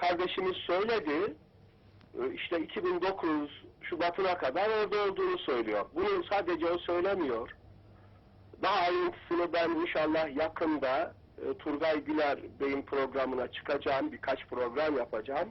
kardeşimiz söyledi. E, işte 2009 Şubat'ına kadar orada olduğunu söylüyor. Bunu sadece o söylemiyor. Daha ayrıntısını ben inşallah yakında e, Turgay Güler Bey'in programına çıkacağım. Birkaç program yapacağım.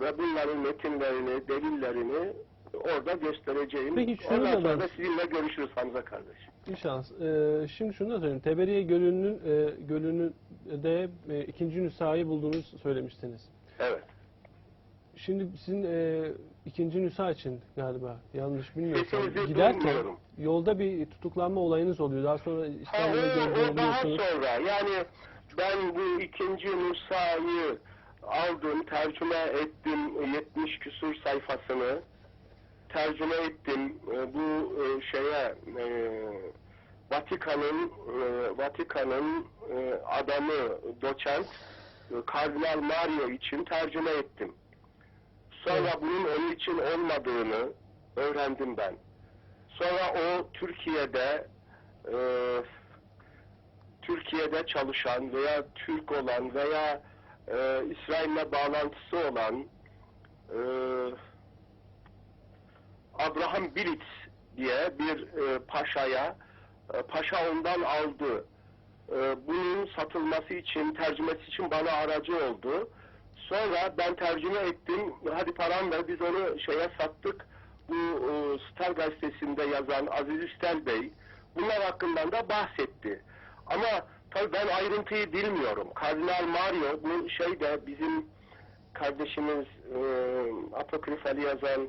Ve bunların metinlerini, delillerini orada göstereceğim. Peki şunu Ondan da sonra ben- da sizinle görüşürüz Hamza kardeşim. İnşallah. Ee, şimdi şunu da söyleyeyim. Teberiye Gölü'nün e, Gölü'nün de e, ikinci nüshayı bulduğunuzu söylemiştiniz. Evet. Şimdi sizin e, ikinci nüsha için galiba yanlış bilmiyorsam Sesinizi giderken duymuyorum. yolda bir tutuklanma olayınız oluyor. Daha sonra Ha, İstanbul'a o, daha sonra. Yani ben bu ikinci nüshayı aldım, tercüme ettim 70 küsur sayfasını. Tercüme ettim e, bu e, şeye e, Vatikan'ın e, Vatikan'ın e, adamı doçent Kardinal Mario için tercüme ettim. Sonra Evet. bunun onun için olmadığını öğrendim ben. Sonra o Türkiye'de e, Türkiye'de çalışan veya Türk olan veya e, İsrail'le bağlantısı olan e, Abraham Bilitz diye bir e, paşaya e, paşa ondan aldı. E, bunun satılması için, tercümesi için bana aracı oldu. Sonra ben tercüme ettim. Hadi param ver biz onu şeye sattık. Bu e, Star gazetesinde yazan Aziz Üstel Bey bunlar hakkından da bahsetti. Ama tabii ben ayrıntıyı bilmiyorum. Kardinal Mario bu şey de bizim kardeşimiz e, Apokrif Ali yazan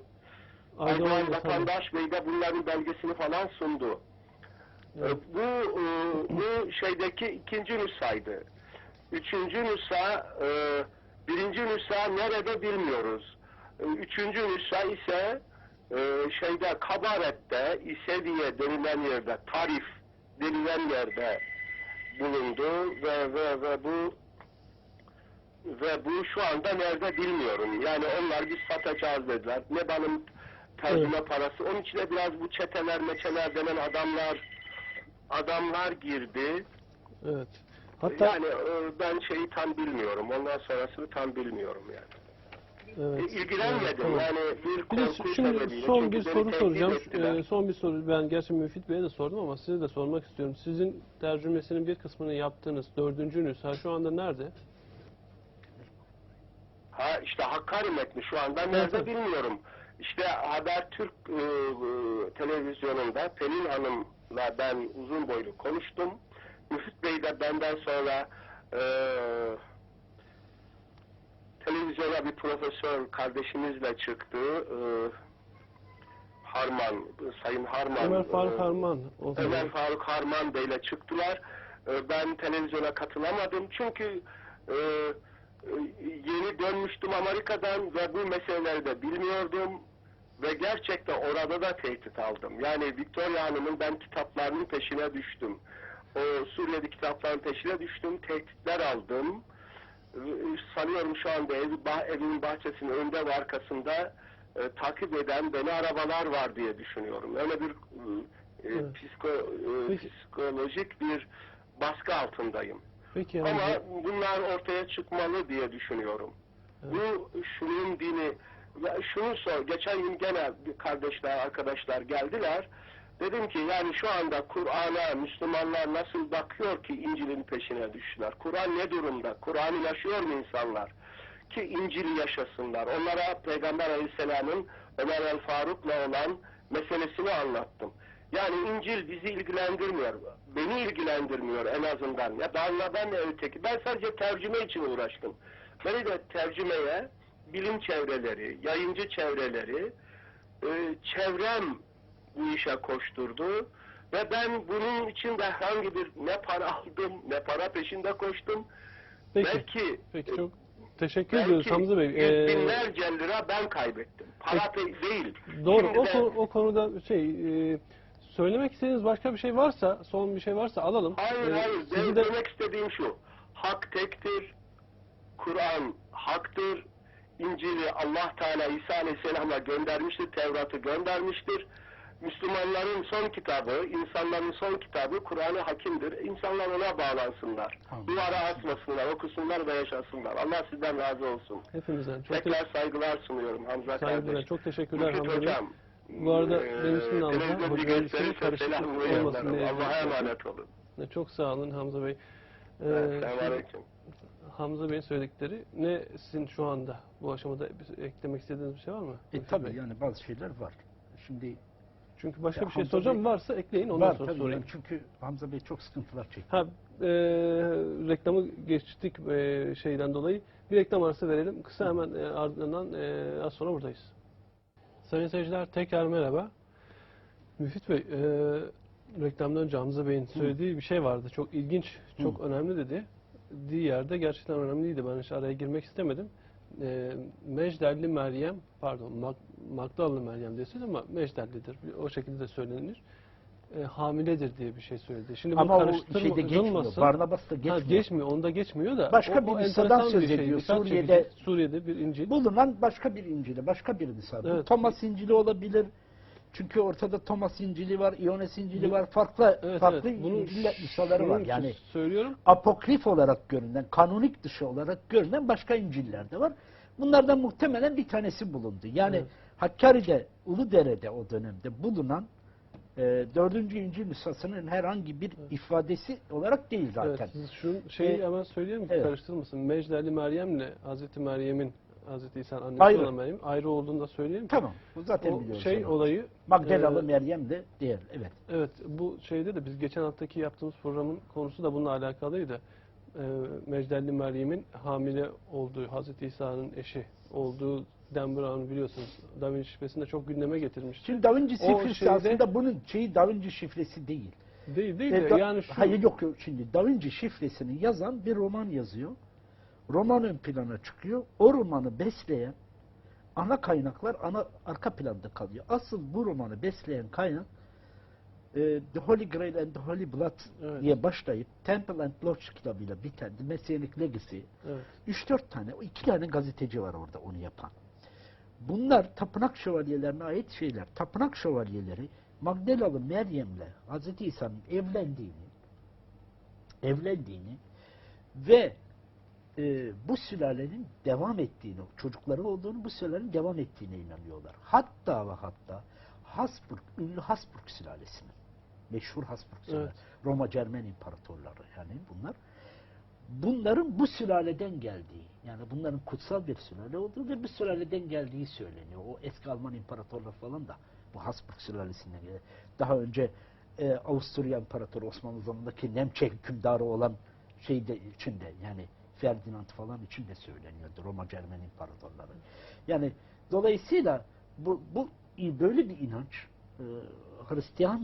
Aydoğan. Vatandaş Bey de bunların belgesini falan sundu. Evet. Bu e, bu şeydeki ikinci nüshaydı. Üçüncü nüsha e, birinci nüsha nerede bilmiyoruz. E, Üçüncü nüsha ise e, şeyde Kabaret'te İsediye denilen yerde Tarif denilen yerde bulundu ve ve ve bu ve bu şu anda nerede bilmiyorum. Yani onlar biz satacağız dediler. Ne benim tercüme parası. Onun içine biraz bu çeteler meçeler denen adamlar adamlar girdi. Evet. Hatta yani e, ben şeyi tam bilmiyorum. Ondan sonrasını tam bilmiyorum yani. evet. E, İlgilenmedim. Evet. Yani bir Bir de şimdi son bir soru soracağım. Ee, son bir soru ben gerçi Müfit Bey'e de sordum ama size de sormak istiyorum. Sizin tercümesinin bir kısmını yaptığınız dördüncü nüsha şu anda nerede? Ha işte Hakkari metni şu anda nerede evet. bilmiyorum. İşte Habertürk e, e, televizyonunda Pelin Hanım'la ben uzun boylu konuştum. Müfit Bey de benden sonra e, televizyona bir profesör kardeşimizle çıktı. E, Harman, Sayın Harman. Ömer Faruk e, Harman. O zaman. Ömer Faruk Harman Bey'le çıktılar. Ee, Ben televizyona katılamadım çünkü e, e, yeni dönmüştüm Amerika'dan ve bu meseleleri de bilmiyordum ve gerçekten orada da tehdit aldım. Yani Victoria Hanım'ın ben kitaplarının peşine düştüm. O Suriye'de kitapların peşine düştüm, tehditler aldım. Sanıyorum şu anda ev, bah, evimin bahçesinin önünde ve arkasında e, takip eden beni arabalar var diye düşünüyorum. Öyle bir e, e, Evet. psiko, e, Peki. psikolojik bir baskı altındayım. Peki Ama bunlar ortaya çıkmalı diye düşünüyorum. Evet. Bu şunun dini, ya şunu sor, geçen gün gene kardeşler, arkadaşlar geldiler. Dedim ki yani şu anda Kur'an'a Müslümanlar nasıl bakıyor ki İncil'in peşine düştüler? Kur'an ne durumda? Kur'an'ı yaşıyor mu insanlar? Ki İncil'i yaşasınlar. Onlara Peygamber Aleyhisselam'ın Ömer el Faruk'la olan meselesini anlattım. Yani İncil bizi ilgilendirmiyor. Beni ilgilendirmiyor en azından. Ya daha ben de öteki. Ben sadece tercüme için uğraştım. Beni de tercümeye bilim çevreleri, yayıncı çevreleri, e, çevrem bu işe koşturdu. Ve ben bunun için de herhangi bir ne para aldım, ne para peşinde koştum. Peki. Belki Peki çok teşekkür ediyoruz Hamza Bey. Ee, binlerce lira ben kaybettim. Para pe- değil. doğru. Şimdi O, konu- o konuda şey e, söylemek istediğiniz başka bir şey varsa, son bir şey varsa alalım. Hayır Ee, hayır. Benim de demek istediğim şu. Hak tektir. Kur'an haktır. İncil'i Allah Teala İsa Aleyhisselam'a göndermiştir. Tevrat'ı göndermiştir. Müslümanların son kitabı, insanların son kitabı Kur'an-ı Hakim'dir. İnsanlar ona bağlansınlar. Amin. Duvara asmasınlar, okusunlar ve yaşasınlar. Allah sizden razı olsun. Hepimizden. Çok Tekrar saygılar sunuyorum Hamza Saygılar, kardeş. çok teşekkürler Hamza hocam. Bu arada eee, benim ismim de Hamza. Hocam karışıklık olmasın diye Allah'a emanet olun. Çok sağ olun Hamza Bey. Ee, Evet. Hamza Bey'in söyledikleri ne sizin şu anda bu aşamada eklemek istediğiniz bir şey var mı? E tabii Bey? yani bazı şeyler var. Şimdi Çünkü başka Ya bir şey Hamza soracağım Bey- varsa ekleyin ondan var sonra tabii sorayım. yani çünkü Hamza Bey çok sıkıntılar çekti. Ha, e, reklamı geçtik e, şeyden dolayı. Bir reklam arası verelim. Kısa hemen e, ardından e, az sonra buradayız. Sayın seyirciler tekrar merhaba. Müfit Bey, e, reklamdan önce Hamza Bey'in söylediği bir şey vardı. Çok ilginç, çok önemli dedi. Dediği yerde gerçekten önemliydi. Ben hiç araya girmek istemedim. E, Mecdelli Meryem, pardon Mag, Magdallı Meryem desin ama Mecdellidir. O şekilde de söylenir. E, hamiledir diye bir şey söyledi. Şimdi bu Ama o karıştırma- şeyde geçmiyor. kızılmasın. Barnabas da geçmiyor. Ha, geçmiyor, onda geçmiyor da. Başka bir enteresan Nisa'dan bir söz şey, ediyor. dikkat Suriye'de-. Suriye'de bir İncil. Bulunan başka bir İncil'i, başka bir Nisa. Bu Evet. Thomas İncil'i olabilir. Çünkü ortada Thomas İncil'i var, İones İncil'i var. Farklı Evet, farklı evet. Bunu İncil'ler, Nisa'ları var. Yani söylüyorum. apokrif olarak görünen, kanonik dışı olarak görünen başka İncil'ler de var. Bunlardan muhtemelen bir tanesi bulundu. Yani Evet. Hakkari'de, Uludere'de o dönemde bulunan e, 4. İncil nüshasının herhangi bir ifadesi olarak değil zaten. Evet, siz şu şeyi Ee, hemen söyleyeyim ki evet. karıştırmasın. Mecdelli Meryem'le Hazreti Meryem'in Hazreti İsa'nın annesi Ayrı. olan Meryem ayrı olduğunu da söyleyeyim ki. Tamam. Bu zaten O biliyoruz. şey onu. olayı Magdalalı e, Meryem de diğer. Evet. Evet, bu şeyde de biz geçen haftaki yaptığımız programın konusu da bununla alakalıydı. Ee, Mecdelli Meryem'in hamile olduğu, Hazreti İsa'nın eşi olduğu Dan Brown'u biliyorsunuz. Da Vinci şifresinde çok gündeme getirmişti. Şimdi Da Vinci şifresi şeyde- aslında bunun şeyi Da Vinci şifresi değil. Değil değil E, de da- yani şu Hayır yok yok şimdi Da Vinci şifresini yazan bir roman yazıyor. Roman ön plana çıkıyor. O romanı besleyen ana kaynaklar ana arka planda kalıyor. Asıl bu romanı besleyen kaynak e, The Holy Grail and the Holy Blood Evet. diye başlayıp Temple and Lodge kitabıyla biten The Messianic Legacy evet, 3-4 tane, o iki tane gazeteci var orada onu yapan. Bunlar tapınak şövalyelerine ait şeyler. Tapınak şövalyeleri Magdalalı Meryem'le Hz. İsa'nın evlendiğini evlendiğini ve e, bu sülalenin devam ettiğini, çocukları olduğunu, bu sülalenin devam ettiğine inanıyorlar. Hatta ve hatta Habsburg, ünlü Habsburg sülalesinin, meşhur Habsburg sülalesi, Roma Cermen imparatorları yani bunlar, bunların bu sülaleden geldiği, yani bunların kutsal bir sülale olduğu ve bu sülaleden geldiği söyleniyor. O eski Alman imparatorlar falan da bu Habsburg sülalesinden geliyor. Daha önce e, Avusturya İmparatoru Osmanlı zamanındaki Nemçe hükümdarı olan şey de içinde yani Ferdinand falan için de söyleniyordu Roma Cermen imparatorları. Yani dolayısıyla bu, bu böyle bir inanç e, Hristiyan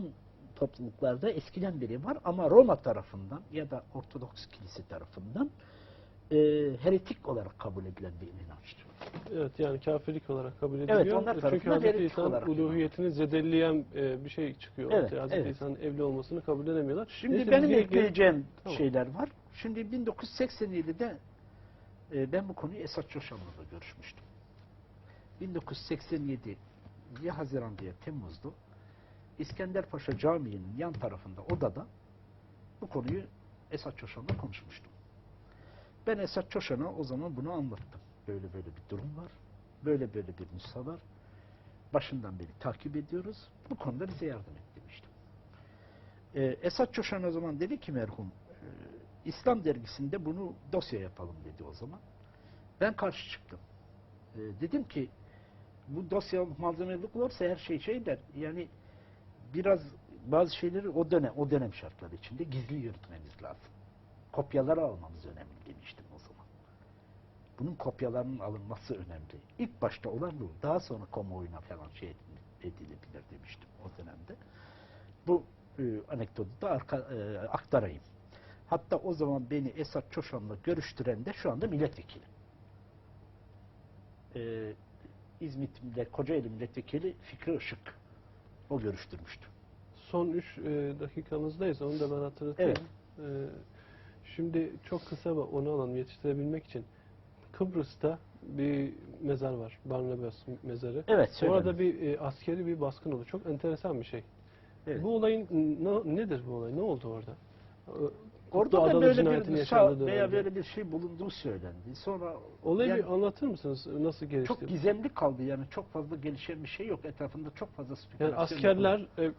topluluklarda eskiden beri var ama Roma tarafından ya da Ortodoks kilise tarafından e, heretik olarak kabul edilen bir inançtır. evet yani kafirlik olarak kabul ediliyor. Evet, onlar Çünkü tarafından Hazreti heretik İsa'nın olarak uluhiyetini zedeleyen e, bir şey çıkıyor. Evet. Hazreti evet. İsa'nın evli olmasını kabul edemiyorlar. Şimdi Neyse, benim ekleyeceğim Tamam. şeyler var. Şimdi 1987'de e, ben bu konuyu Esat Coşan'la görüşmüştüm. 1987 ya Haziran diye Temmuz'du. İskenderpaşa Camii'nin yan tarafında odada bu konuyu Esat Çoşan'la konuşmuştum. Ben Esat Çoşan'a o zaman bunu anlattım. Böyle böyle bir durum var. Böyle böyle bir nüsha var. Başından beri takip ediyoruz. Bu konuda bize yardım et demiştim. Ee, Esat Çoşan o zaman dedi ki merhum İslam dergisinde bunu dosya yapalım dedi o zaman. Ben karşı çıktım. Ee, dedim ki bu dosya malzemelik olursa her şey şey der. Yani biraz bazı şeyleri o dönem o dönem şartları içinde gizli yürütmemiz lazım. Kopyaları almamız önemli demiştim o zaman. Bunun kopyalarının alınması önemli. İlk başta olan bu. Daha sonra kamuoyuna falan şey edilebilir demiştim o dönemde. Bu e, anekdotu da arka, e, aktarayım. Hatta o zaman beni Esat Çoşan'la görüştüren de şu anda milletvekili. E, İzmit Millet, Kocaeli Milletvekili Fikri Işık. O görüştürmüştü. Son 3 dakikamızdayız. Onu da ben hatırlatayım. Evet. E, şimdi çok kısa ve onu alalım yetiştirebilmek için. Kıbrıs'ta bir mezar var. Barnabas mezarı. Evet, söyle. Orada bir e, askeri bir baskın oldu. Çok enteresan bir şey. Evet. Bu olayın ne, nedir bu olay? Ne oldu orada? Orada da Adalı böyle cinayetinin bir yaşandığı nüsha veya dönemde. böyle bir şey bulunduğu söylendi. Sonra Olayı yani bir anlatır mısınız? Nasıl gelişti? çok gizemli kaldı yani çok fazla gelişen bir şey yok etrafında çok fazla spekülasyon Yani askerler e,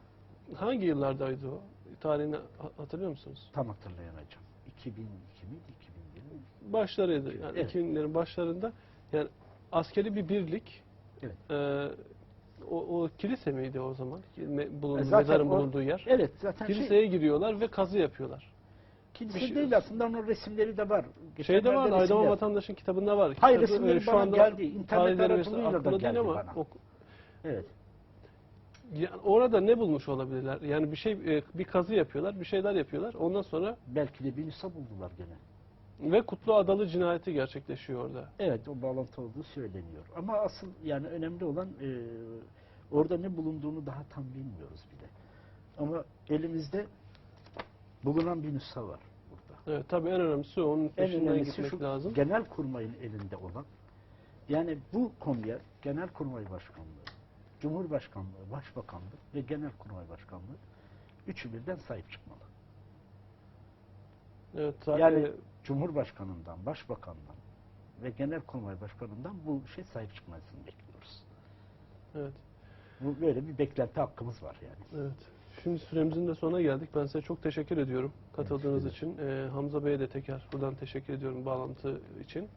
hangi yıllardaydı o? Tarihini ha- hatırlıyor musunuz? tam hatırlayamayacağım. 2002 miydi 2001 mi? Başlarıydı. Yani Evet. 2000'lerin başlarında yani askeri bir birlik Evet. e, o, o kilise miydi o zaman? Me- Bulunduğu, E, zaten mezarın o- bulunduğu yer. Evet zaten şey, Kiliseye giriyorlar ve kazı yapıyorlar. Kilise şey- değil aslında onun resimleri de var. Şeyde var, resimler- Vatandaş'ın kitabında var. Hayır, Kitabı, resimleri e, şu bana anda geldi. İnternet aracılığıyla da geldi ama bana. o- Evet. yani orada ne bulmuş olabilirler? Yani bir şey e, bir kazı yapıyorlar, bir şeyler yapıyorlar. Ondan sonra Belki de bir nüsa buldular gene. ve Kutlu Adalı cinayeti gerçekleşiyor orada. Evet o bağlantı olduğu söyleniyor. Ama asıl yani önemli olan e, orada ne bulunduğunu daha tam bilmiyoruz bile. Ama elimizde bulunan bir nüsha var burada. Evet tabii en önemlisi onun En önemlisi gitmek şu lazım. genel kurmayın elinde olan yani bu konuya genel kurmay başkanlığı, cumhurbaşkanlığı, başbakanlık ve genel kurmay başkanlığı üçü birden sahip çıkmalı. Evet, ta- Yani Cumhurbaşkanından, Başbakandan ve Genelkurmay Başkanından bu şey sahip çıkmasını bekliyoruz. evet. Bu böyle bir beklenti hakkımız var yani. Evet. Şimdi süremizin de sonuna geldik. Ben size çok teşekkür ediyorum katıldığınız Evet, için. Ee, Hamza Bey'e de tekrar buradan teşekkür ediyorum bağlantı için.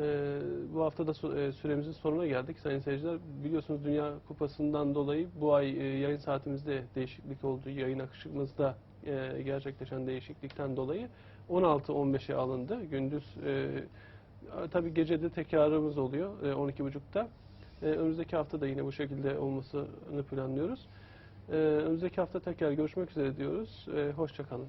Ee, bu hafta da e, süremizin sonuna geldik sayın seyirciler. Biliyorsunuz Dünya Kupası'ndan dolayı bu ay e, yayın saatimizde değişiklik oldu. Yayın akışımızda e, gerçekleşen değişiklikten dolayı 16-15'e alındı. Gündüz e, tabii gecede tekrarımız oluyor e, 12.30'da. E, önümüzdeki hafta da yine bu şekilde olmasını planlıyoruz. Ee, önümüzdeki hafta tekrar görüşmek üzere diyoruz. Ee, hoşça kalın.